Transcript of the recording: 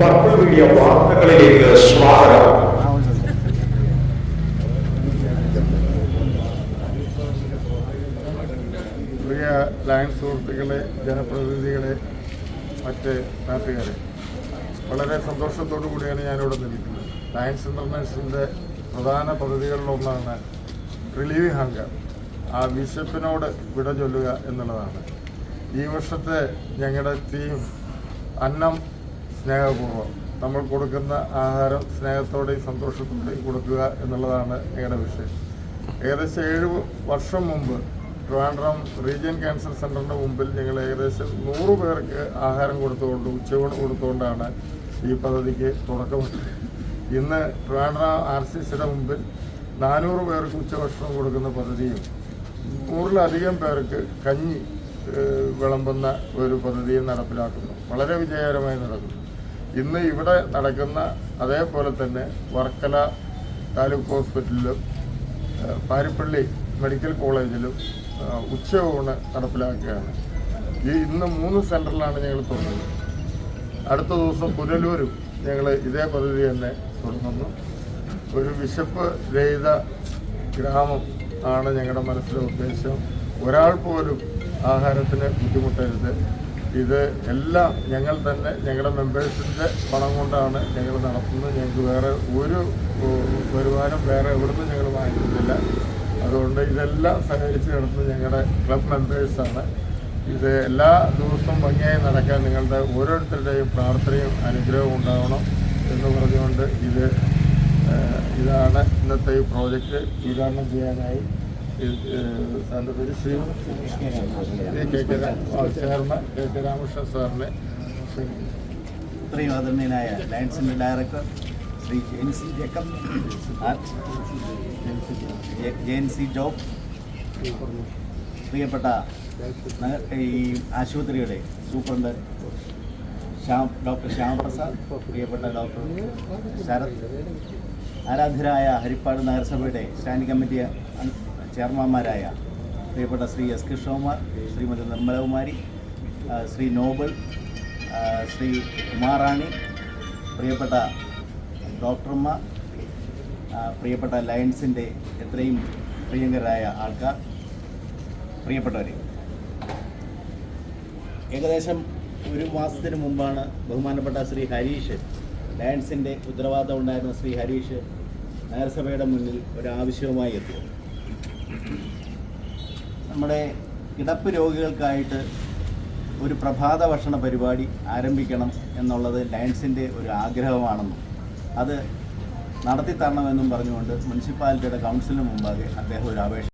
Purple media വാർത്തകളിലേക്ക് സ്വാഗതം. പ്രിയ സുഹൃത്തുക്കളെ ജനപ്രതിനിധികളെ മറ്റ് നാട്ടുകാരെ വളരെ സന്തോഷത്തോടു കൂടിയാണ് ഞാനിവിടെ നിൽക്കുന്നത്. ലയൻസ് ഇന്റർനാഷണലിന്റെ പ്രധാന പദ്ധതികളിലൊന്നാണ് റിലീവ് ഹങ്കർ ആ വിശപ്പിനോട് വിട ചൊല്ലുക എന്നുള്ളതാണ്. ഈ വർഷത്തെ ഞങ്ങളുടെ തീം അന്നം സ്നേഹപൂർവം. നമ്മൾ കൊടുക്കുന്ന ആഹാരം സ്നേഹത്തോടെയും സന്തോഷത്തോടെയും കൊടുക്കുക എന്നുള്ളതാണ് ഞങ്ങളുടെ വിഷയം. ഏകദേശം ഏഴ് വർഷം മുമ്പ് ട്രിവാൻഡ്രം റീജിയൻ ക്യാൻസർ സെന്ററിന്റെ മുമ്പിൽ ഞങ്ങൾ ഏകദേശം നൂറ് പേർക്ക് ആഹാരം കൊടുത്തുകൊണ്ട് ഉച്ചയൂണ് കൊടുത്തുകൊണ്ടാണ് ഈ പദ്ധതിക്ക് തുടക്കമിട്ടത്. ഇന്ന് ട്രിവാൻഡ്രം ആർ സി സിയുടെ മുമ്പിൽ നാനൂറ് പേർക്ക് ഉച്ചഭക്ഷണം കൊടുക്കുന്ന പദ്ധതിയും നൂറിലധികം പേർക്ക് കഞ്ഞി വിളമ്പുന്ന ഒരു പദ്ധതിയും നടപ്പിലാക്കുന്നു. വളരെ വിജയകരമായി നടക്കുന്നു. ഇന്ന് ഇവിടെ നടക്കുന്ന അതേപോലെ തന്നെ വർക്കല താലൂക്ക് ഹോസ്പിറ്റലിലും പാരിപ്പള്ളി മെഡിക്കൽ കോളേജിലും ഉച്ചയൂണ് നടപ്പിലാക്കുകയാണ്. ഈ ഇന്ന് മൂന്ന് സെന്ററിലാണ് ഞങ്ങൾ തുടങ്ങുന്നത് അടുത്ത ദിവസം പുനലൂരും ഞങ്ങൾ ഇതേ പദ്ധതി തന്നെ തുടങ്ങുന്നു. ഒരു വിശപ്പ് രഹിത ഗ്രാമം ആണ് ഞങ്ങളുടെ മനസ്സിലെ ഉദ്ദേശം. ഒരാൾ പോലും ആഹാരത്തിന് ബുദ്ധിമുട്ടരുത്. ഇത് എല്ലാം ഞങ്ങൾ തന്നെ ഞങ്ങളുടെ മെമ്പേഴ്സിന്റെ പണം കൊണ്ടാണ് ഞങ്ങൾ നടത്തുന്നത്. ഞങ്ങൾക്ക് വേറെ ഒരു വരുമാനം വേറെ എവിടുന്ന് ഞങ്ങൾ വാങ്ങിക്കുന്നില്ല. അതുകൊണ്ട് ഇതെല്ലാം സഹകരിച്ച് നടത്തുന്നത് ഞങ്ങളുടെ ക്ലബ് മെമ്പേഴ്സാണ് ഇത് എല്ലാ ദിവസവും ഭംഗിയായി നടക്കാൻ നിങ്ങളുടെ ഓരോരുത്തരുടെയും പ്രാർത്ഥനയും അനുഗ്രഹവും ഉണ്ടാവണം എന്ന് പറഞ്ഞുകൊണ്ട് ഇത് ഇതാണ് ഇന്നത്തെ ഈ പ്രോജക്റ്റ് ഉദ്ഘാടനം ചെയ്യാനായി സാറിന്റെ പേര് ശ്രീ കെ സാറിനെ. ഇത്രയും ആദരണീയനായ ലയൻസിന്റെ director Shri Jain C Jacob Jain C Job പ്രിയപ്പെട്ട ഈ ആശുപത്രിയുടെ സൂപ്രണ്ട് ശ്യാം ഡോക്ടർ ശ്യാമപ്രസാദ് പ്രിയപ്പെട്ട ഡോക്ടർ ശരത് ആരാധ്യരായ ഹരിപ്പാട് നഗരസഭയുടെ സ്റ്റാൻഡിംഗ് കമ്മിറ്റി ചെയർമാൻമാരായ പ്രിയപ്പെട്ട ശ്രീ എസ് കൃഷ്ണകുമാർ ശ്രീമതി നിർമ്മലകുമാരി ശ്രീ നോബൽ ശ്രീ ഉമാറാണി പ്രിയപ്പെട്ട ഡോക്ടർമാർ പ്രിയപ്പെട്ട ലയൺസിന്റെ എത്രയും പ്രിയങ്കരായ ആൾക്കാർ പ്രിയപ്പെട്ടവരെ. ഏകദേശം ഒരു മാസത്തിന് മുമ്പാണ് ബഹുമാനപ്പെട്ട ശ്രീ ഹരീഷ് ലയൺസിന്റെ ഉത്തരവാദിത്തം ഉണ്ടായിരുന്ന ശ്രീ ഹരീഷ് നഗരസഭയുടെ മുന്നിൽ ഒരാവശ്യവുമായി എത്തിയത്. നമ്മുടെ കിടപ്പ് രോഗികൾക്കായിട്ട് ഒരു പ്രഭാത ഭക്ഷണ പരിപാടി ആരംഭിക്കണം എന്നുള്ളത് ലയൺസിന്റെ ഒരു ആഗ്രഹമാണെന്നും അത് നടത്തിത്തരണമെന്നും പറഞ്ഞുകൊണ്ട് മുനിസിപ്പാലിറ്റിയുടെ കൗൺസിലിന് മുമ്പാകെ അദ്ദേഹം ഒരു അപേക്ഷ